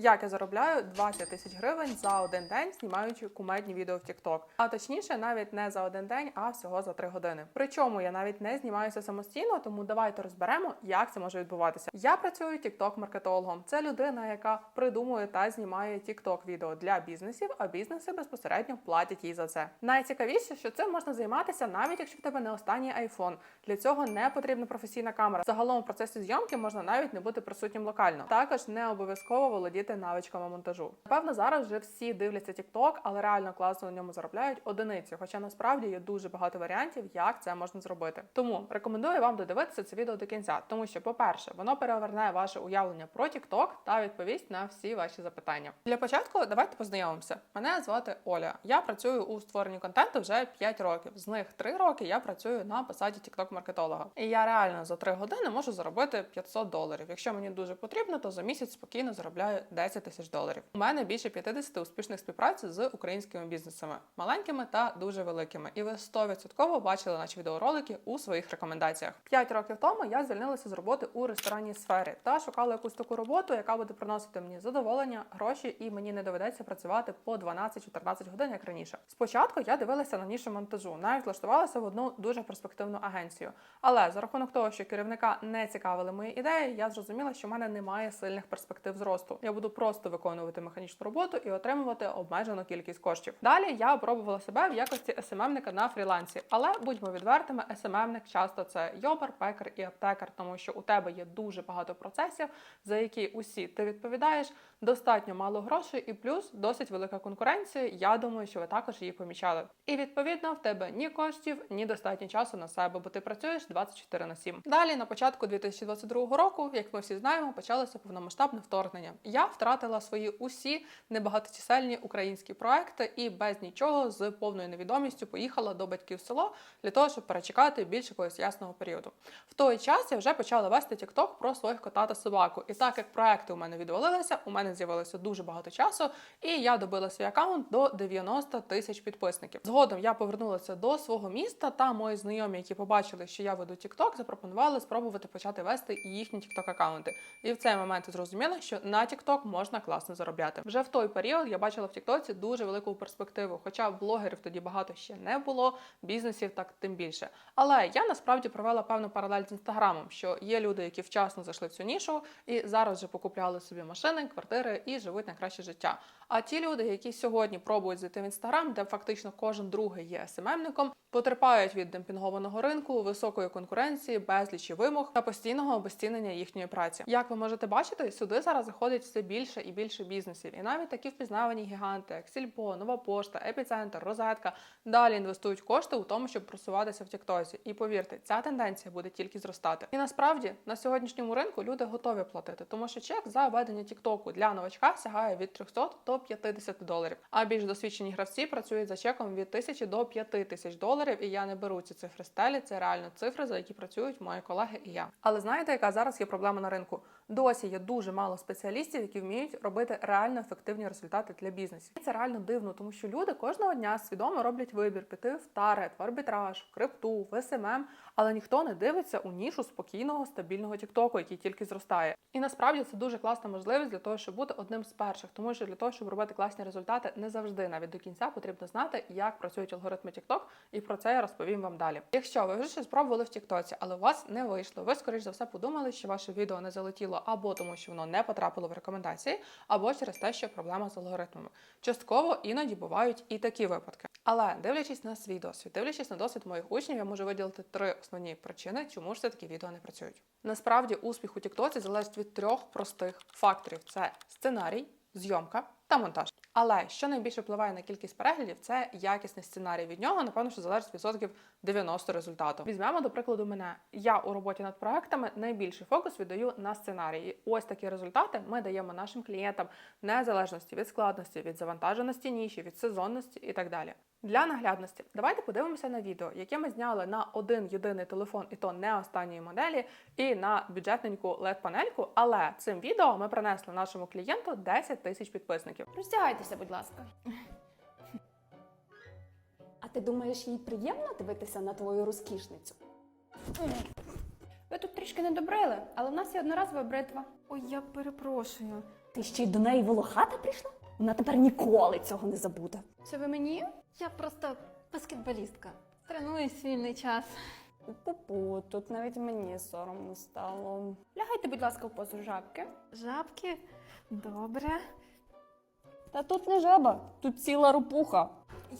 Як я заробляю 20 тисяч гривень за один день, знімаючи кумедні відео в TikTok. А точніше, навіть не за один день, а всього за 3 години. Причому я навіть не знімаюся самостійно, тому давайте розберемо, як це може відбуватися. Я працюю TikTok-маркетологом. Це людина, яка придумує та знімає TikTok відео для бізнесів, а бізнеси безпосередньо платять їй за це. Найцікавіше, що цим можна займатися навіть якщо в тебе не останній iPhone. Для цього не потрібна професійна камера. Загалом в процесі зйомки можна навіть не бути присутнім локально. Також не обов'язково володіти навичками монтажу. Напевно, зараз вже всі дивляться TikTok, але реально класно на ньому заробляють одиниці. Хоча насправді є дуже багато варіантів, як це можна зробити. Тому рекомендую вам додивитися це відео до кінця, тому що, по-перше, воно переверне ваше уявлення про TikTok та відповість на всі ваші запитання. Для початку давайте познайомимося. Мене звати Оля. Я працюю у створенні контенту вже 5 років. З них 3 роки я працюю на посаді TikTok-маркетолога. І я реально за 3 години можу заробити 500 доларів. Якщо мені дуже потрібно, то за місяць спокійно заробляю 10 тисяч доларів. У мене більше 50 успішних співпраць з українськими бізнесами, маленькими та дуже великими. І ви 100% бачили наші відеоролики у своїх рекомендаціях. 5 років тому я звільнилася з роботи у ресторанній сфері та шукала якусь таку роботу, яка буде приносити мені задоволення, гроші, і мені не доведеться працювати по 12-14 годин, як раніше. Спочатку я дивилася на нішу монтажу, навіть влаштувалася в одну дуже перспективну агенцію. Але за рахунок того, що керівника не цікавили мої ідеї, я зрозуміла, що в мене немає сильних перспектив зросту. Я буду просто виконувати механічну роботу і отримувати обмежену кількість коштів. Далі я пробувала себе в якості СММника на фрілансі, але будьмо відвертими, СММник часто це йобар, пекар і аптекар, тому що у тебе є дуже багато процесів, за які усі ти відповідаєш, достатньо мало грошей, і плюс досить велика конкуренція. Я думаю, що ви також її помічали. І відповідно в тебе ні коштів, ні достатньо часу на себе, бо ти працюєш 24 на 7. Далі на початку 2022 року, як ми всі знаємо, почалося повномасштабне вторгнення. Я втратила свої усі небагаточисельні українські проекти і без нічого з повною невідомістю поїхала до батьків в село для того, щоб перечекати більш якогось ясного періоду. В той час я вже почала вести TikTok про своїх кота та собаку. І так як проекти у мене відвалилися, у мене з'явилося дуже багато часу, і я добила свій аккаунт до 90 тисяч підписників. Згодом я повернулася до свого міста, та мої знайомі, які побачили, що я веду TikTok, запропонували спробувати почати вести їхні TikTok аккаунти. І в цей момент зрозуміла, що на TikTok можна класно заробляти. Вже в той період я бачила в TikTok дуже велику перспективу, хоча блогерів тоді багато ще не було, бізнесів так тим більше. Але я насправді провела певну паралель з інстаграмом, що є люди, які вчасно зайшли в цю нішу і зараз вже покупляли собі машини, квартири і живуть на краще життя. А ті люди, які сьогодні пробують зайти в інстаграм, де фактично кожен другий є СММником, потерпають від демпінгованого ринку, високої конкуренції, безлічі вимог та постійного обезцінення їхньої праці. Як ви можете бачити, сюди зараз заходить все більше і більше бізнесів, і навіть такі впізнавані гіганти, як Сільпо, Нова Пошта, Епіцентр, Розетка далі інвестують кошти у тому, щоб просуватися в Тіктосі. І повірте, ця тенденція буде тільки зростати. І насправді на сьогоднішньому ринку люди готові платити, тому що чек за ведення Тіктоку для новачка сягає від 300 до 50 доларів. А більш досвідчені гравці працюють за чеком від 1000 до 5000 доларів. І я не беру ці цифри стелі. Це реально цифри, за які працюють мої колеги і я. Але знаєте, яка зараз є проблема на ринку? Досі є дуже мало спеціалістів, які вміють робити реально ефективні результати для бізнесів. І Це реально дивно, тому що люди кожного дня свідомо роблять вибір піти в тарет, в арбітраж, в крипту, в СММ, але ніхто не дивиться у нішу спокійного, стабільного тіктоку, який тільки зростає. І насправді це дуже класна можливість для того, щоб бути одним з перших, тому що для того, щоб робити класні результати, не завжди навіть до кінця потрібно знати, як працюють алгоритми TikTok, і про це я розповім вам далі. Якщо ви вже щось спробували в Тіктоці, але у вас не вийшло, ви скоріш за все подумали, що ваше відео не залетіло або тому, що воно не потрапило в рекомендації, або через те, що проблема з алгоритмами. Частково іноді бувають і такі випадки. Але дивлячись на свій досвід, дивлячись на досвід моїх учнів, я можу виділити три основні причини, чому ж це такі відео не працюють. Насправді успіх у Тіктоці залежить від трьох простих факторів: це сценарій, зйомка та монтаж. Але що найбільше впливає на кількість переглядів, це якісний сценарій. Від нього, напевно, що залежить відсотків 90 результату. Візьмемо, до прикладу, мене. Я у роботі над проектами найбільший фокус віддаю на сценарії. І ось такі результати ми даємо нашим клієнтам незалежності від складності, від завантаженості ніші, від сезонності і так далі. Для наглядності, давайте подивимося на відео, яке ми зняли на один єдиний телефон, і то не останньої моделі, і на бюджетненьку led панельку Але цим відео ми принесли нашому клієнту 10 тисяч підписників. Роздягайтеся, будь ласка. А ти думаєш, їй приємно дивитися на твою розкішницю? Ви тут трішки не добрили, але в нас є одноразова бритва. Ой, я перепрошую. Ти Ти ще й до неї волохата прийшла? Вона тепер ніколи цього не забуде. Це ви мені? Я просто баскетболістка. Тренуюсь вільний час. Пу-пу, тут навіть мені соромно стало. Лягайте, будь ласка, в позу жабки. Жабки? Добре. Та тут не жаба, тут ціла рупуха.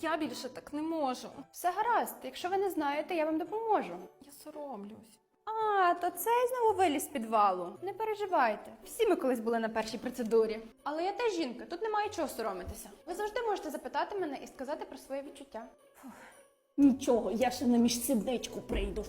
Я більше так не можу. Все гаразд. Якщо ви не знаєте, я вам допоможу. Я соромлюсь. А, то цей знову виліз з підвалу. Не переживайте. Всі ми колись були на першій процедурі. Але я теж жінка, тут немає чого соромитися. Ви завжди можете запитати мене і сказати про своє відчуття. Нічого, я ще на міжсідничку прийду.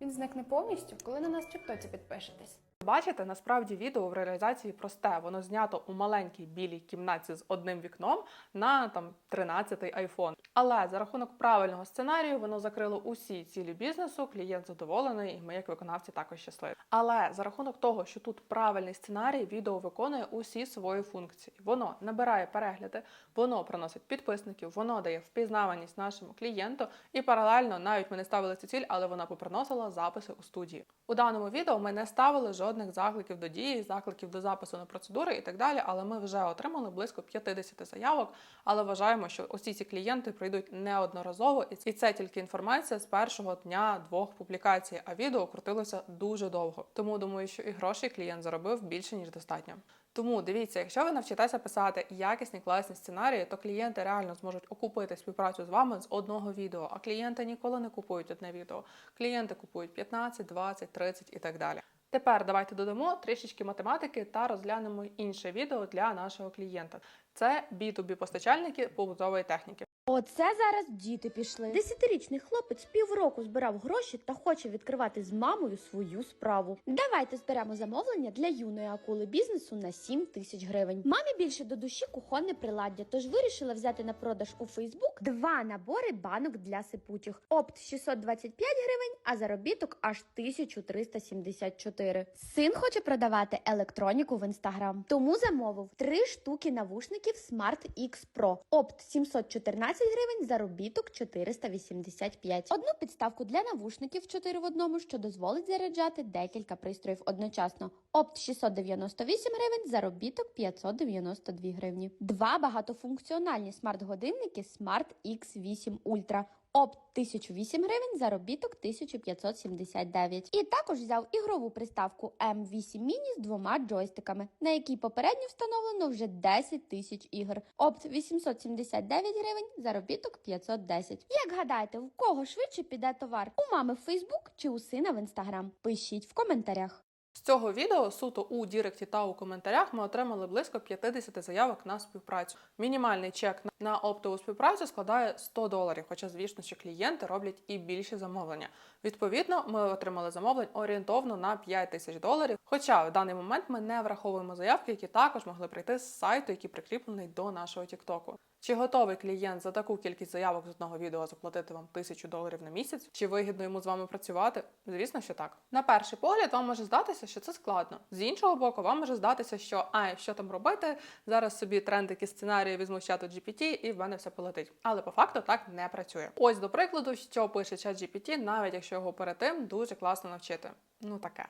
Він зникне повністю, коли на нас в тіктоці підпишетесь. Бачите, насправді відео в реалізації просте. Воно знято у маленькій білій кімнаті з одним вікном на там 13-й айфон. Але за рахунок правильного сценарію воно закрило усі цілі бізнесу. Клієнт задоволений, і ми, як виконавці, також щасливі. Але за рахунок того, що тут правильний сценарій, відео виконує усі свої функції. Воно набирає перегляди, воно приносить підписників, воно дає впізнаваність нашому клієнту, і паралельно навіть ми не ставили цю ціль, але вона поприносила записи у студії. У даному відео ми не ставили жодних закликів до дії, закликів до запису на процедури і так далі. Але ми вже отримали близько 50 заявок. Але вважаємо, що усі ці клієнти прийдуть неодноразово, і це тільки інформація з першого дня двох публікацій. А відео крутилося дуже довго. Тому думаю, що і грошей клієнт заробив більше ніж достатньо. Тому дивіться, якщо ви навчитеся писати якісні класні сценарії, то клієнти реально зможуть окупити співпрацю з вами з одного відео. А клієнти ніколи не купують одне відео. Клієнти купують 15, 20, 30 і так далі. Тепер давайте додамо трішечки математики та розглянемо інше відео для нашого клієнта. Це B2B постачальники побутової техніки. Оце зараз діти пішли. Десятирічний хлопець півроку збирав гроші та хоче відкривати з мамою свою справу. Давайте зберемо замовлення для юної акули бізнесу на 7 тисяч гривень. Мамі більше до душі кухонне приладдя, тож вирішила взяти на продаж у Фейсбук два набори банок для сипутіх. Опт 625 гривень, а заробіток аж 1374. Син хоче продавати електроніку в інстаграм, тому замовив три штуки навушників Smart X Pro. Опт 714 гривень, заробіток 485. Одну підставку для навушників 4 в одному, що дозволить заряджати декілька пристроїв одночасно. Опт 698 гривень, заробіток 592 гривні. Два багатофункціональні смарт-годинники Smart X8 Ultra. Опт 1008 гривень, заробіток 1579. І також взяв ігрову приставку M8 Mini з двома джойстиками, на якій попередньо встановлено вже 10 тисяч ігор. Опт 879 гривень, заробіток 510. Як гадаєте, в кого швидше піде товар? У мами в Фейсбук чи у сина в Інстаграм? Пишіть в коментарях. З цього відео суто у Діректі та у коментарях ми отримали близько 50 заявок на співпрацю. Мінімальний чек на оптову співпрацю складає 100 доларів, хоча, звісно, що клієнти роблять і більші замовлення. Відповідно, ми отримали замовлень орієнтовно на 5 тисяч доларів. Хоча в даний момент ми не враховуємо заявки, які також могли прийти з сайту, який прикріплений до нашого Тіктоку. Чи готовий клієнт за таку кількість заявок з одного відео заплатити вам тисячу доларів на місяць? Чи вигідно йому з вами працювати? Звісно, що так. На перший погляд вам може здатися, що це складно. З іншого боку, вам може здатися, що а що там робити? Зараз собі трендики сценарії візьму чату GPT і в мене все полетить. Але по факту так не працює. Ось до прикладу, що пише ChatGPT, GPT, навіть якщо його перед тим дуже класно навчити. Ну таке.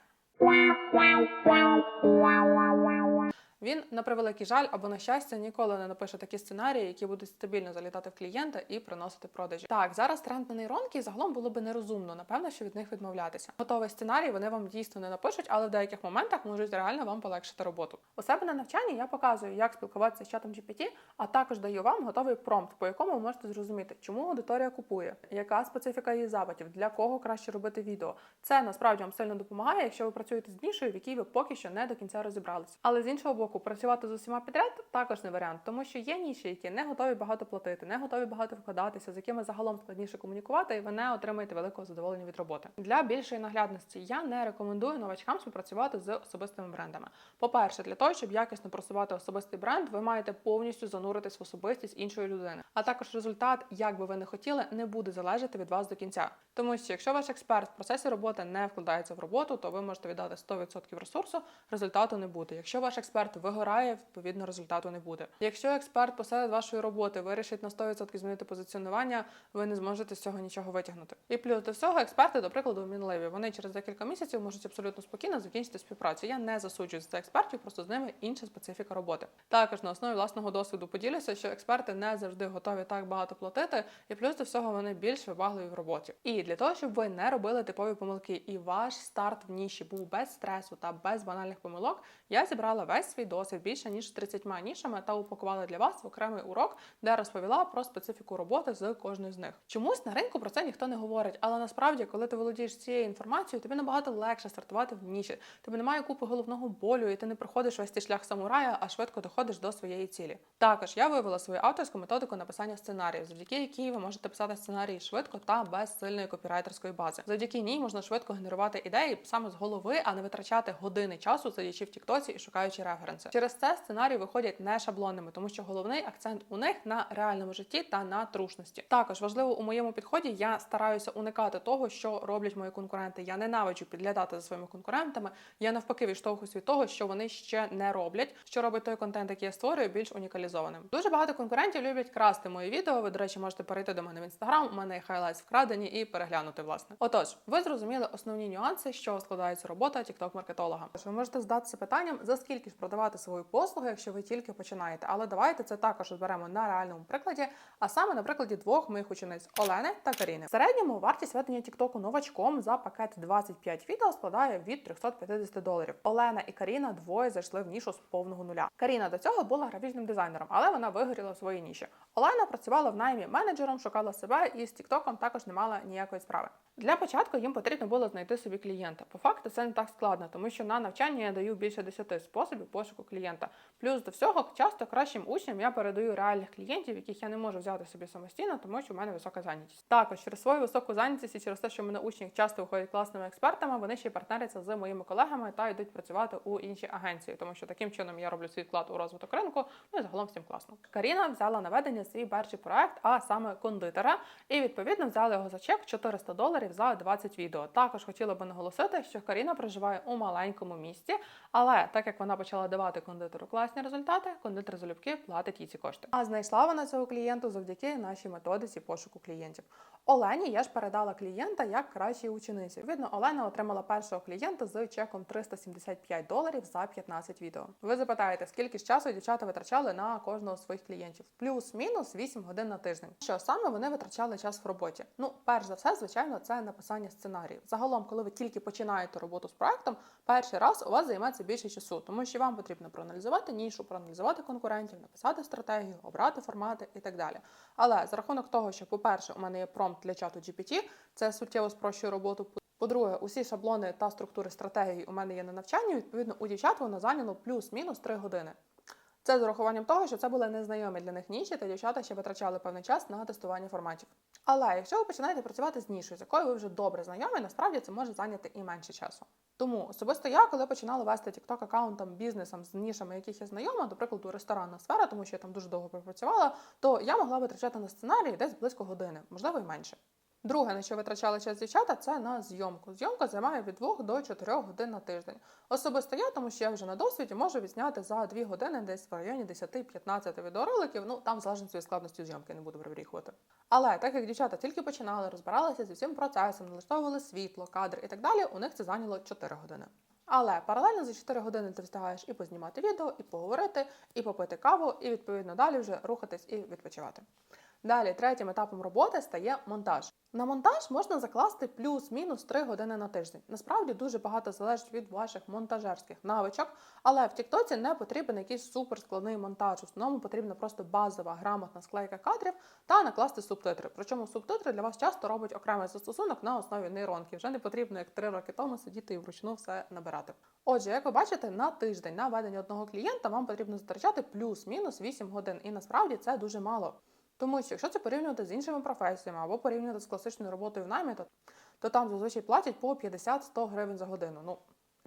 Він на превеликий жаль або на щастя ніколи не напише такі сценарії, які будуть стабільно залітати в клієнта і приносити продажі. Так, зараз тренд на нейронки, і загалом було би нерозумно, напевно, що від них відмовлятися. Готовий сценарій вони вам дійсно не напишуть, але в деяких моментах можуть реально вам полегшити роботу. У себе на навчанні я показую, як спілкуватися з чатом GPT, а також даю вам готовий промпт, по якому ви можете зрозуміти, чому аудиторія купує, яка специфіка її запитів, для кого краще робити відео. Це насправді вам сильно допомагає, якщо ви працюєте з нішою, в якій ви поки що не до кінця розібралися. Але з іншого боку, працювати з усіма підряд також не варіант, тому що є ніші, які не готові багато платити, не готові багато вкладатися, з якими загалом складніше комунікувати, і ви не отримаєте великого задоволення від роботи. Для більшої наглядності я не рекомендую новачкам співпрацювати з особистими брендами. По-перше, для того, щоб якісно просувати особистий бренд, ви маєте повністю зануритись в особистість іншої людини. А також результат, як би ви не хотіли, не буде залежати від вас до кінця. Тому що якщо ваш експерт в процесі роботи не вкладається в роботу, то ви можете віддати 100% ресурсу, результату не буде. Якщо ваш експерт вигорає, відповідно, результату не буде. Якщо експерт посеред вашої роботи вирішить на 100% змінити позиціонування, ви не зможете з цього нічого витягнути. І плюс до всього, експерти, до прикладу, мінливі. Вони через декілька місяців можуть абсолютно спокійно закінчити співпрацю. Я не засуджую за експертів, просто з ними інша специфіка роботи. Також на основі власного досвіду поділюся, що експерти не завжди готові так багато платити, і плюс до всього вони більш вибагливі в роботі. І для того, щоб ви не робили типові помилки, і ваш старт в ніші був без стресу та без банальних помилок, я зібрала весь свій досвід більше ніж 30 нішами та упакувала для вас в окремий урок, де розповіла про специфіку роботи з кожною з них. Чомусь на ринку про це ніхто не говорить, але насправді, коли ти володієш цією інформацією, тобі набагато легше стартувати в ніші. Тобі немає купи головного болю, і ти не проходиш весь цей шлях самурая, а швидко доходиш до своєї цілі. Також я вивела свою авторську методику написання сценарію, завдяки якій ви можете писати сценарії швидко та без сильної копірайтерської бази. Завдяки ній можна швидко генерувати ідеї саме з голови, а не витрачати години часу, сидячи в Тіктоці і шукаючи референси. Через це сценарії виходять не шаблонними, тому що головний акцент у них на реальному житті та на трушності. Також важливо у моєму підході я стараюся уникати того, що роблять мої конкуренти. Я ненавиджу підглядати за своїми конкурентами. Я навпаки відштовхуюсь від того, що вони ще не роблять, що робить той контент, який я створюю, більш унікалізованим. Дуже багато конкурентів люблять красти мої відео. Ви, до речі, можете перейти до мене в інстаграм. У мене є хайлайтс вкрадені і переглянути власне. Отож, ви зрозуміли основні нюанси, що складається робота тікток-маркетолога. Ви можете здатися питанням, за скільки ж продавати свою послугу, якщо ви тільки починаєте. Але давайте це також розберемо на реальному прикладі, а саме на прикладі двох моїх учениць Олени та Каріни. В середньому вартість ведення тіктоку новачком за пакет 25 відео складає від 350 доларів. Олена і Каріна двоє зайшли в нішу з повного нуля. Каріна до цього була графічним дизайнером, але вона вигоріла в своїй ніші. Олена працювала в наймі менеджером, шукала себе і з тіктоком також не мала ніякої справи. Для початку їм потрібно було знайти собі клієнта. По факту це не так складно, тому що на навчання я даю більше 10 способів пошуку клієнта. Плюс до всього, часто кращим учням я передаю реальних клієнтів, яких я не можу взяти собі самостійно, тому що в мене висока зайнятість. Також через свою високу зайнятість і через те, що мене учні часто виходять класними експертами, вони ще й партнеряться з моїми колегами та йдуть працювати у інші агенції, тому що таким чином я роблю свій вклад у розвиток ринку. Ну і загалом всім класно. Каріна взяла на ведення свій перший проект, а саме кондитера, і відповідно взяли його за чек 400 доларів за 20 відео. Також хотіла би наголосити, що Каріна проживає у маленькому місті, але так як вона почала давати кондитеру класні результати, кондитер залюбки платить їй ці кошти. А знайшла вона цього клієнту завдяки нашій методиці пошуку клієнтів. Олені я ж передала клієнта як кращій учениці. Видно, Олена отримала першого клієнта з чеком 375 доларів за 15 відео. Ви запитаєте, скільки ж часу дівчата витрачали на кожного з своїх клієнтів? Плюс-мінус 8 годин на тиждень. Що саме вони витрачали час в роботі? Ну, перш за все, звичайно, це написання сценаріїв. Загалом, коли ви тільки починаєте роботу з проектом, перший раз у вас займеться більше часу, тому що вам потрібно проаналізувати нішу, проаналізувати конкурентів, написати стратегію, обрати формати і так далі. Але за рахунок того, що, по-перше, у мене є промпт для чату GPT, це суттєво спрощує роботу. По-друге, усі шаблони та структури стратегії у мене є на навчанні. Відповідно, у дівчат воно зайняло плюс-мінус 3 години. Це з урахуванням того, що це були незнайомі для них ніші, та дівчата ще витрачали певний час на тестування форматів. Але якщо ви починаєте працювати з нішою, з якою ви вже добре знайомі, насправді це може зайняти і менше часу. Тому особисто я, коли починала вести TikTok аккаунтом бізнесом з нішами, яких я знайома, до прикладу, ресторанна сфера, тому що я там дуже довго пропрацювала, то я могла витрачати на сценарії десь близько години, можливо, і менше. Друге, на що витрачали час дівчата, це на зйомку. Зйомка займає від 2 до 4 годин на тиждень. Особисто я, тому що я вже на досвіді можу відзняти за 2 години десь в районі 10-15 відеороликів. Ну там в залежності від складності зйомки не буду перебріхувати. Але так як дівчата тільки починали, розбиралися зі всім процесом, налаштовували світло, кадр і так далі, у них це зайняло 4 години. Але паралельно за 4 години ти встигаєш і познімати відео, і поговорити, і попити каву, і відповідно далі вже рухатись і відпочивати. Далі, третім етапом роботи стає монтаж. На монтаж можна закласти плюс-мінус 3 години на тиждень. Насправді дуже багато залежить від ваших монтажерських навичок, але в Тіктоці не потрібен якийсь суперскладний монтаж. В основному потрібна просто базова грамотна склейка кадрів та накласти субтитри. Причому субтитри для вас часто робить окремий застосунок на основі нейронки. Вже не потрібно, як три роки тому, сидіти і вручну все набирати. Отже, як ви бачите, на тиждень на ведення одного клієнта вам потрібно затрачати плюс-мінус 8 годин, і насправді це дуже мало. Тому що якщо це порівнювати з іншими професіями або порівнювати з класичною роботою в наймі, то, то там зазвичай платять по 50-100 гривень за годину. Ну,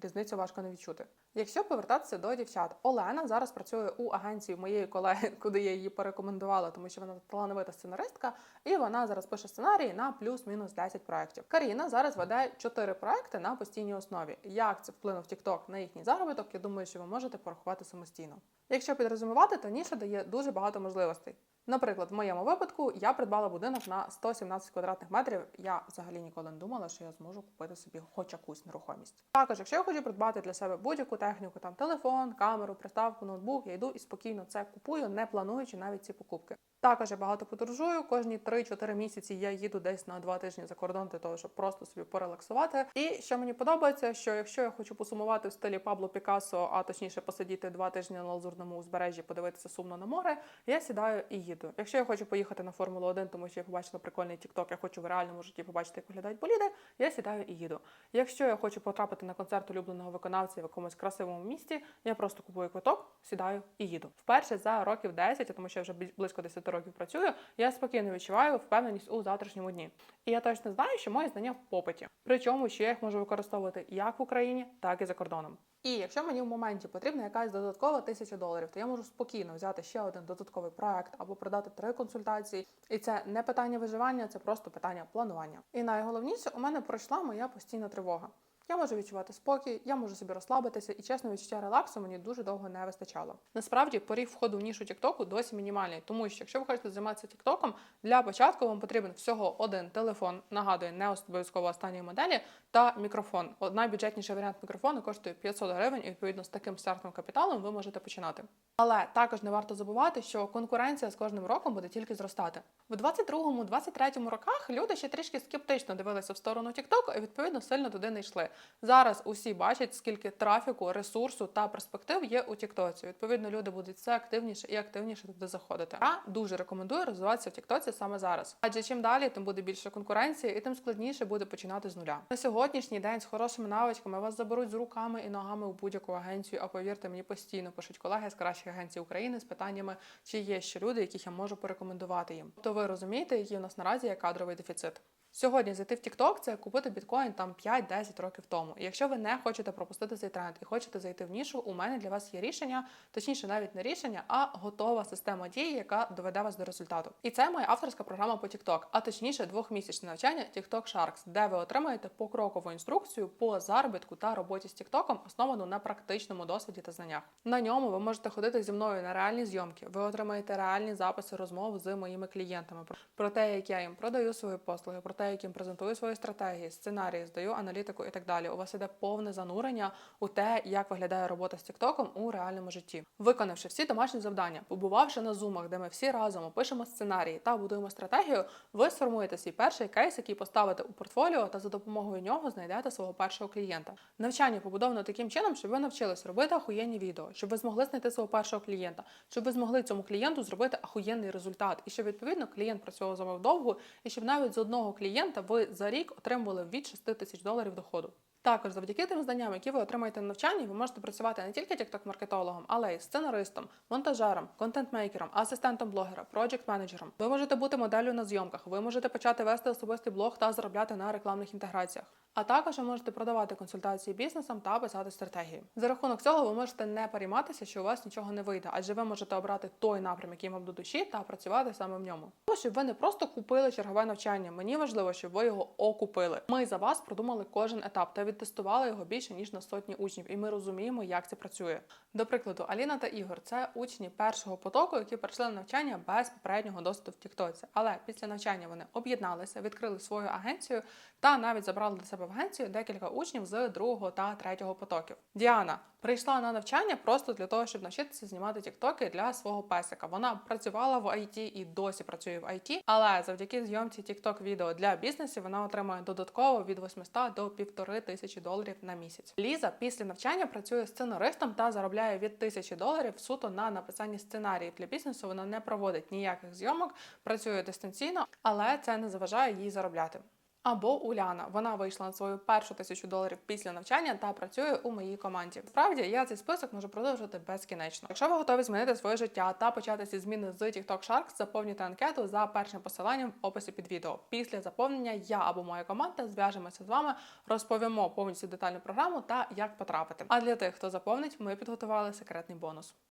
різницю важко не відчути. Якщо повертатися до дівчат, Олена зараз працює у агенції моєї колеги, куди я її порекомендувала, тому що вона талановита сценаристка, і вона зараз пише сценарії на плюс-мінус 10 проєктів. Каріна зараз веде 4 проекти на постійній основі. Як це вплинув TikTok на їхній заробіток, я думаю, що ви можете порахувати самостійно. Якщо підрозумувати, то ніша дає дуже багато можливостей. Наприклад, в моєму випадку я придбала будинок на 117 квадратних метрів. Я взагалі ніколи не думала, що я зможу купити собі хоч якусь нерухомість. Також, якщо я хочу придбати для себе будь-яку техніку, там телефон, камеру, приставку, ноутбук, я йду і спокійно це купую, не плануючи навіть ці покупки. Також я багато подорожую. Кожні 3-4 місяці я їду десь на 2 тижні за кордон для того, щоб просто собі порелаксувати. І що мені подобається, що якщо я хочу посумувати в стилі Пабло Пікассо, а точніше посидіти 2 тижні на лазурному узбережжі, подивитися сумно на море, я сідаю і їду. Якщо я хочу поїхати на Формулу 1, тому що я побачила прикольний TikTok, я хочу в реальному житті побачити, як виглядають боліди, я сідаю і їду. Якщо я хочу потрапити на концерт улюбленого виконавця в якомусь красивому місті, я просто купую квиток, сідаю і їду. Вперше за років 10, тому що я вже близько 10 років працюю, я спокійно відчуваю впевненість у завтрашньому дні. І я точно знаю, що мої знання в попиті. Причому що я їх можу використовувати як в Україні, так і за кордоном. І якщо мені в моменті потрібна якась додаткова тисяча доларів, то я можу спокійно взяти ще один додатковий проект або продати три консультації. І це не питання виживання, це просто питання планування. І найголовніше, у мене пройшла моя постійна тривога. Я можу відчувати спокій, я можу собі розслабитися, і чесно, відчуття релаксу мені дуже довго не вистачало. Насправді, поріг входу в нішу Тіктоку досі мінімальний, тому що якщо ви хочете займатися Тіктоком, для початку вам потрібен всього один телефон, нагадую, не обов'язково останньої моделі, та мікрофон. Найбюджетніший варіант мікрофоону коштує 500 гривень, і відповідно з таким стартовим капіталом ви можете починати. Але також не варто забувати, що конкуренція з кожним роком буде тільки зростати. В 22-23 роках люди ще трішки скептично дивилися в сторону TikTok і відповідно сильно туди не йшли. Зараз усі бачать, скільки трафіку, ресурсу та перспектив є у TikTok. Відповідно, люди будуть все активніше і активніше туди заходити. Я дуже рекомендую розвиватися в TikTok саме зараз. Адже чим далі, тим буде більше конкуренції, і тим складніше буде починати з нуля. На сьогоднішній день з хорошими навичками вас заберуть з руками і ногами у будь-яку агенцію. А повірте мені, постійно пишуть колеги з кращих агенцій України з питаннями, чи є ще люди, яких я можу порекомендувати їм. То ви розумієте, який у нас наразі є кадровий дефіцит. Сьогодні зайти в TikTok – це купити біткоін там 5-10 років тому. І якщо ви не хочете пропустити цей тренд і хочете зайти в нішу, у мене для вас є рішення, точніше, навіть не рішення, а готова система дій, яка доведе вас до результату. І це моя авторська програма по TikTok, а точніше двохмісячне навчання TikTok Sharks, де ви отримаєте покрокову інструкцію по заробітку та роботі з TikTok, основану на практичному досвіді та знаннях. На ньому ви можете ходити зі мною на реальні зйомки. Ви отримаєте реальні записи розмов з моїми клієнтами про те, як я їм продаю свої послуги, про те, як їм презентую свої стратегії, сценарії, здаю аналітику і так далі. У вас іде повне занурення у те, як виглядає робота з Тіктоком у реальному житті. Виконавши всі домашні завдання, побувавши на зумах, де ми всі разом опишемо сценарії та будуємо стратегію, ви сформуєте свій перший кейс, який поставите у портфоліо, та за допомогою нього знайдете свого першого клієнта. Навчання побудовано таким чином, щоб ви навчились робити ахуєнні відео, щоб ви змогли знайти свого першого клієнта, щоб ви змогли цьому клієнту зробити ахуєнний результат, і щоб відповідно клієнт працював з вами довго, і щоб навіть з одного клієнта ви за рік отримували від 6 тисяч доларів доходу. Також завдяки тим знанням, які ви отримаєте на навчанні, ви можете працювати не тільки тікток-маркетологом, але й сценаристом, монтажером, контент-мейкером, асистентом блогера, проджект-менеджером. Ви можете бути моделлю на зйомках, ви можете почати вести особистий блог та заробляти на рекламних інтеграціях. А також ви можете продавати консультації бізнесам та писати стратегії. За рахунок цього ви можете не перейматися, що у вас нічого не вийде, адже ви можете обрати той напрям, який вам до душі, та працювати саме в ньому. Тому щоб ви не просто купили чергове навчання. Мені важливо, щоб ви його окупили. Ми за вас продумали кожен етап та відтестували його більше ніж на сотні учнів, і ми розуміємо, як це працює. До прикладу, Аліна та Ігор це учні першого потоку, які прийшли на навчання без попереднього досвіду в Тіктоці. Але після навчання вони об'єдналися, відкрили свою агенцію та навіть забрали до себе в агенцію декілька учнів з другого та третього потоків. Діана прийшла на навчання просто для того, щоб навчитися знімати тіктоки для свого песика. Вона працювала в IT і досі працює в IT, але завдяки зйомці тікток відео для бізнесів вона отримує додатково від 800 до 1500 тисячі доларів на місяць. Ліза після навчання працює сценаристом та заробляє від 1000 доларів суто на написанні сценаріїв для бізнесу. Вона не проводить ніяких зйомок, працює дистанційно, але це не заважає їй заробляти. Або Уляна. Вона вийшла на свою першу тисячу доларів після навчання та працює у моїй команді. Справді я цей список можу продовжувати безкінечно. Якщо ви готові змінити своє життя та почати ці зміни з TikTok Sharks, заповнюйте анкету за першим посиланням в описі під відео. Після заповнення я або моя команда зв'яжемося з вами, розповімо повністю детальну програму та як потрапити. А для тих, хто заповнить, ми підготували секретний бонус.